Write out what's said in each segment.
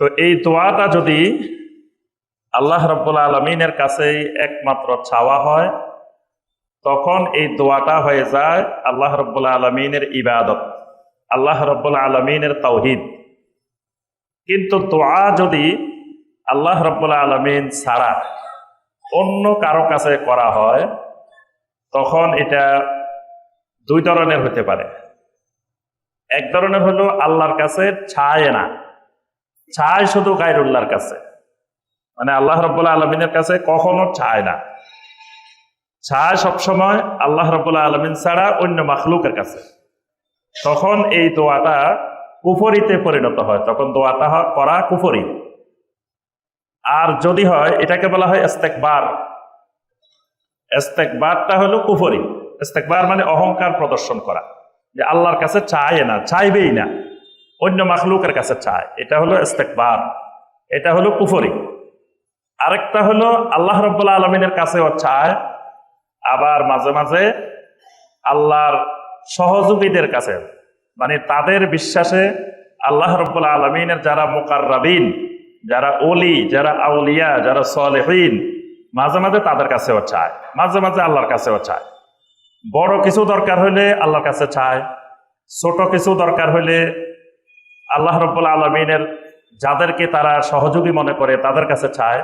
তো এই দোয়াটা যদি আল্লাহ রব্বুল আলমিনের কাছেই একমাত্র চাওয়া হয়, তখন এই দোয়াটা হয়ে যায় আল্লাহ রব্বুল আলমিনের ইবাদত, আল্লাহ রব্বুল আলমিনের তৌহিদ কিন্তু দোয়া যদি আল্লাহ রব্বুল আলমিন ছাড়া অন্য কারও কাছে করা হয়, তখন এটা দুই ধরনের হতে পারে। এক ধরনের হলো আল্লাহর কাছে ছায় না। ছায় শুধু গাইরুল্লাহর কাছে। মানে আল্লাহ রব্বুল্লাহ আলমিনের কাছে কখনো ছায় না। ছায় সবসময় আল্লাহ রব্বুল্লাহ আলমিন ছাড়া অন্য মাখলুকের কাছে। তখন এই দোয়াটা কুফরিতে পরিণত হয়। তখন দোয়াটা করা কুফরি। আর যদি হয়, এটাকে বলা হয় ইস্তেকবার। ইস্তেকবারটা হলো কুফরি। ইস্তেকবার মানে অহংকার প্রদর্শন করা। যে আল্লাহর কাছে চায় না, চাইবেই না। অন্য মাখলুকের কাছে চায়। এটা হলো ইস্তেকবার, এটা হলো কুফরি। আরেকটা হলো আল্লাহ রব্বুল্লাহ আলমিনের কাছেও চায়, আবার মাঝে মাঝে আল্লাহর সহযোগীদের কাছে। মানে তাদের বিশ্বাসে আল্লাহ রব্বুল্লাহ আলমিনের যারা মোকাররাবিন, যারা ওলি, যারা আউলিয়া, যারা সলেহীন, মাঝে মাঝে তাদের কাছেও চায়, মাঝে মাঝে আল্লাহর কাছেও চায়। বড় কিছু দরকার হলে আল্লাহর কাছে চায়, ছোট কিছু দরকার হলে আল্লাহ রব্বুল আলমিনের যাদেরকে তারা সহযোগী মনে করে, তাদের কাছে চায়,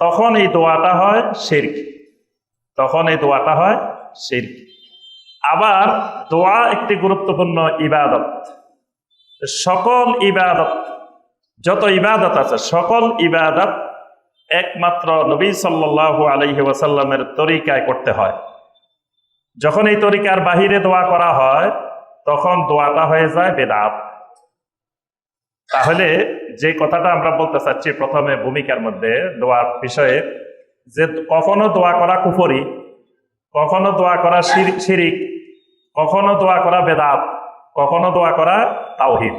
তখন এই দোয়াটা হয় শির্ক। তখন এই দোয়াটা হয় শির্ক। আবার দোয়া একটি গুরুত্বপূর্ণ ইবাদত। সকল ইবাদত, যত ইবাদত আছে, সকল ইবাদত একমাত্র নবী সাল্লাহ আলহি ওয়াসাল্লামের তরিকায় করতে হয়। যখন এই তরিকার বাহিরে দোয়া করা হয়, তখন দোয়াটা হয়ে যায় বেদাত। তাহলে যে কথাটা আমরা বলতে চাচ্ছি প্রথমে ভূমিকার মধ্যে দোয়ার বিষয়ে, যে কখনো দোয়া করা কুফরি, কখনো দোয়া করা শির- শিরিক, কখনো দোয়া করা বেদাত, কখনো দোয়া করা তাওহিদ।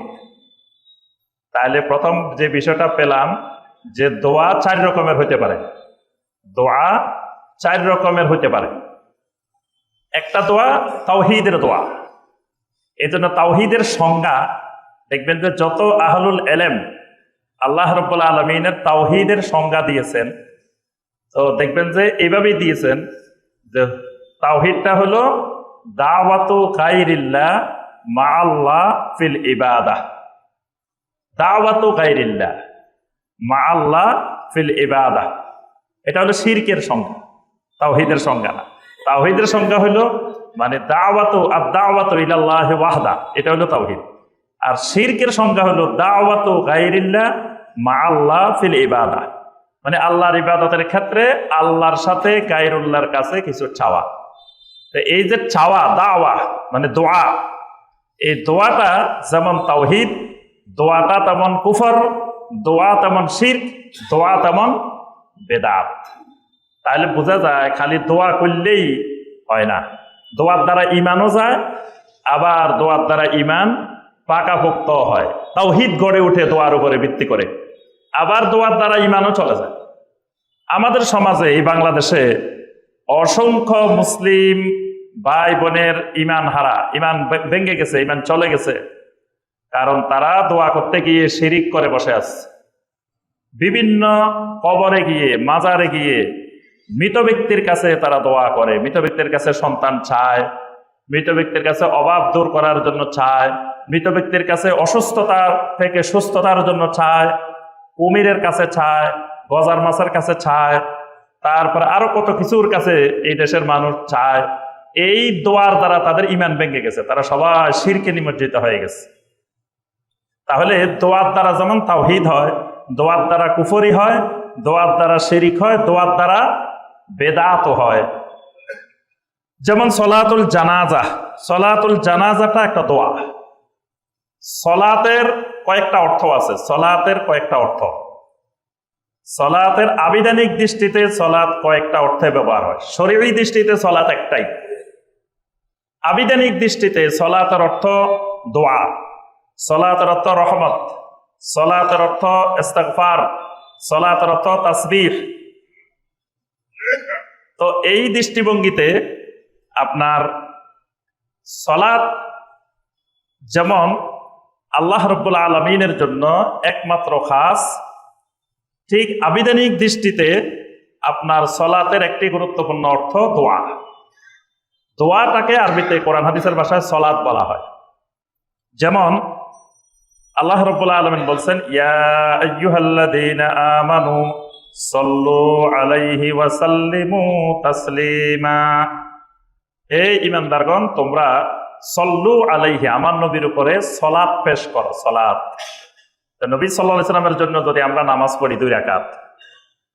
তাহলে প্রথম যে বিষয়টা পেলাম, যে দোয়া চার রকমের হতে পারে। দোয়া চার রকমের হতে পারে। একটা দোয়া তাওহিদের দোয়া। এই জন্য তাওহিদের সংজ্ঞা দেখবেন যে যত আহলুল এলেম আল্লাহ রব্বুল আলমিনের তাওহিদের সংজ্ঞা দিয়েছেন, তো দেখবেন যে এইভাবেই দিয়েছেন যে তাওহিদটা হলো দাওয়াতু গাইরিল্লাহ মা আল্লাহ ফিল ইবাদা দাওয়াতু গাইরিল্লাহ মা আল্লাহ ফিল ইবাদা এটা হলো শিরকের সংজ্ঞা, তাওহিদের সংজ্ঞা না। তাওহিদের সংজ্ঞা হলো মানে দাওয়াতু আর দাওয়াতু ইলাল্লাহ ওয়াহদা এটা হলো তাওহিদ। আর শিরকের সংজ্ঞা হলো দাওয়াতু গাইরিল্লাহ মা আল্লাহ ফিল ইবাদা মানে আল্লাহর ইবাদতের ক্ষেত্রে আল্লাহর সাথে গাইরুল্লাহর কাছে কিছু চাওয়া। তো এই যে চাওয়া, দাওয়া মানে দোয়া, এই দোয়াটা যেমন তাওহিদ, দোয়াটা তেমন কুফর, দোয়া তেমন শির দোয়া তেমন বেদাত। তাহলে বোঝা যায় খালি দোয়া করলেই হয় না। দোয়ার দ্বারা ইমানও যায়, আবার দোয়ার দ্বারা ইমান পাকাপোক্ত হয়। তাওহিদ গড়ে উঠে দোয়ার উপরে ভিত্তি করে। আবার দোয়ার দ্বারা ইমানও চলে যায়। আমাদের সমাজে এই বাংলাদেশে অসংখ্য মুসলিম ভাই বোনের ইমান হারা ইমান ভেঙে গেছে ইমান চলে গেছে। কারণ তারা দোয়া করতে গিয়ে শিরিক করে বসে আছে। বিভিন্ন কবরে গিয়ে, মাজারে গিয়ে মৃত ব্যক্তির কাছে তারা দোয়া করে। মৃত ব্যক্তির কাছে সন্তান চায়, মৃত ব্যক্তির কাছে অভাব দূর করার জন্য চায়। মৃত ব্যক্তির কাছে অসুস্থতা থেকে সুস্থতার জন্য ছায় কুমিরের কাছে ছায় গজার মাছের কাছে ছায় তারপর আরও কত কিছুর কাছে এই দেশের মানুষ চায়, এই দোয়ার দ্বারা তাদের ইমান ভেঙে গেছে, তারা সবাই শিরকে নিমজ্জিত হয়ে গেছে। তাহলে দোয়ার দ্বারা যেমন তাওহিদ হয়, দোয়ার দ্বারা কুফরি হয়, দোয়ার দ্বারা শিরিক হয়, দোয়ার দ্বারা বেদাত হয়। যেমন সলাতুল জানাজা, সলাতুল জানাজাটা একটা দোয়া। সলাতের কয়েকটা অর্থ আছে। সলাতের কয়েকটা অর্থ। সলাতের আবিধানিক দৃষ্টিতে সলাৎ কয়েকটা অর্থে ব্যবহার হয়। শরীরী দৃষ্টিতে সলাৎ একটাই। আবিধানিক দৃষ্টিতে সলাতের অর্থ দোয়া। সলাতের অর্থ রহমত। সলাতের অর্থ ইস্তেগফার। সলাতের অর্থ তাসবিহ। তো এই দৃষ্টিভঙ্গিতে আপনার সলাৎ যেমন আল্লাহ রব্বুল আলমিনের জন্য একমাত্র খাস। ঠিক আবিধানিক দৃষ্টিতে আপনার সলাতের একটি গুরুত্বপূর্ণ অর্থ দোয়া। দোয়াটাকে আরবিতে কোরআন হাদিসের ভাষায় সলাৎ বলা হয়। যেমন আল্লাহ রব্বুল্লাহ আলমিন বলছেন আমানু আলাইহি ওয়াসাল্লিমু তাসলিমা। এই ইমানদারগণ তোমরা সল্লু আলাইহি, আমার নবীর উপরে সলাৎ পেশ করো সলাৎ তো নবী সাল্লাহ ইসলামের জন্য যদি আমরা নামাজ পড়ি দুই রাকাত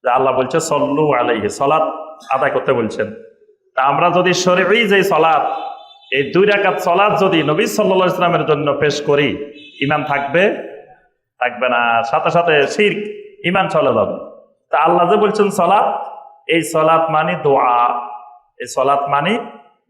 আল্লাহ বলছে সল্লু আলাইহি সলাৎ আদায় করতে বলছেন। তা আমরা যদি শরীরই যে সলাৎ এই দুই রাকাত সলাৎ যদি নবী সাল্লাহ ইসলামের জন্য পেশ করি ইমান থাকবে? থাকবে না। সাথে সাথে শির ইমান চলে যাবে। তা আল্লাহ যে বলছেন সলাৎ এই সলাৎ মানি দোয়া, এই সলাৎ মানি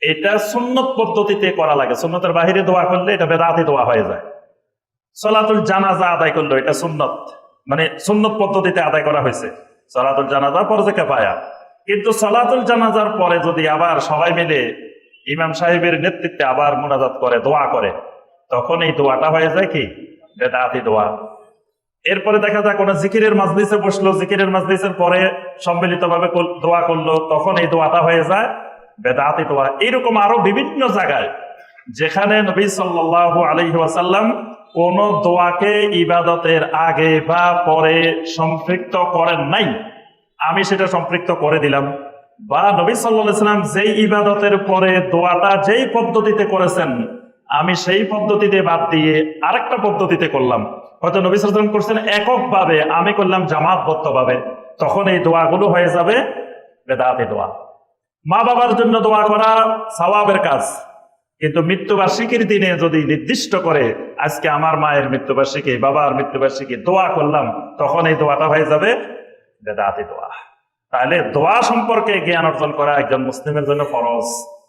এটা সুন্নত পদ্ধতিতে করা লাগে। সুন্নতের বাহিরে দোয়া করলে এটা বেদাতি দোয়া হয়ে যায়। সলাতুল জানাজা আদায় করল এটা সুন্নত। মানে সুন্নত পদ্ধতিতে আদায় করা হয়েছে। সলাতুল জানাজা পরে পায়া। কিন্তু সলাতুল জানাজার পরে যদি আবার সবাই মিলে ইমাম সাহেবের নেতৃত্বে আবার মোনাজাত করে, দোয়া করে, তখন এই দোয়াটা হয়ে যায় কি? বেদাতি দোয়া। এরপরে দেখা যায় কোন জিকিরের মাজলিসে বসল, জিকিরের মাজলিসের পরে সম্মিলিত ভাবে দোয়া করল, তখন এই দোয়াটা হয়ে যায় বেদাতি দোয়া এইরকম আরও বিভিন্ন জায়গায়, যেখানে নবী সাল্লাহ আলহি ওয়াসাল্লাম কোন দোয়াকে ইবাদতের আগে বা পরে সম্পৃক্ত করেন নাই। আমি সেটা সম্পৃক্ত করে দিলাম। বা নবী সাল্লাম যেই ইবাদতের পরে দোয়াটা যেই পদ্ধতিতে করেছেন, আমি সেই পদ্ধতিতে বাদ দিয়ে আরেকটা পদ্ধতিতে করলাম। হয়তো নবী সাল্লাম করছেন এককভাবে, আমি করলাম জামাতবদ্ধ ভাবে তখন এই দোয়াগুলো হয়ে যাবে বেদাতি দোয়া। মা বাবার জন্য দোয়া করা সওয়াবের কাজ। কিন্তু মৃত্যুবার্ষিকীর দিনে যদি নির্দিষ্ট করে, আজকে আমার মায়ের মৃত্যুবার্ষিকী, বাবার মৃত্যুবার্ষিকী দোয়া করলাম, তখন এই দোয়াটা হয়ে যাবে বেদাতি দোয়া। তাহলে দোয়া সম্পর্কে জ্ঞান অর্জন করা একজন মুসলিমের জন্য ফরজ।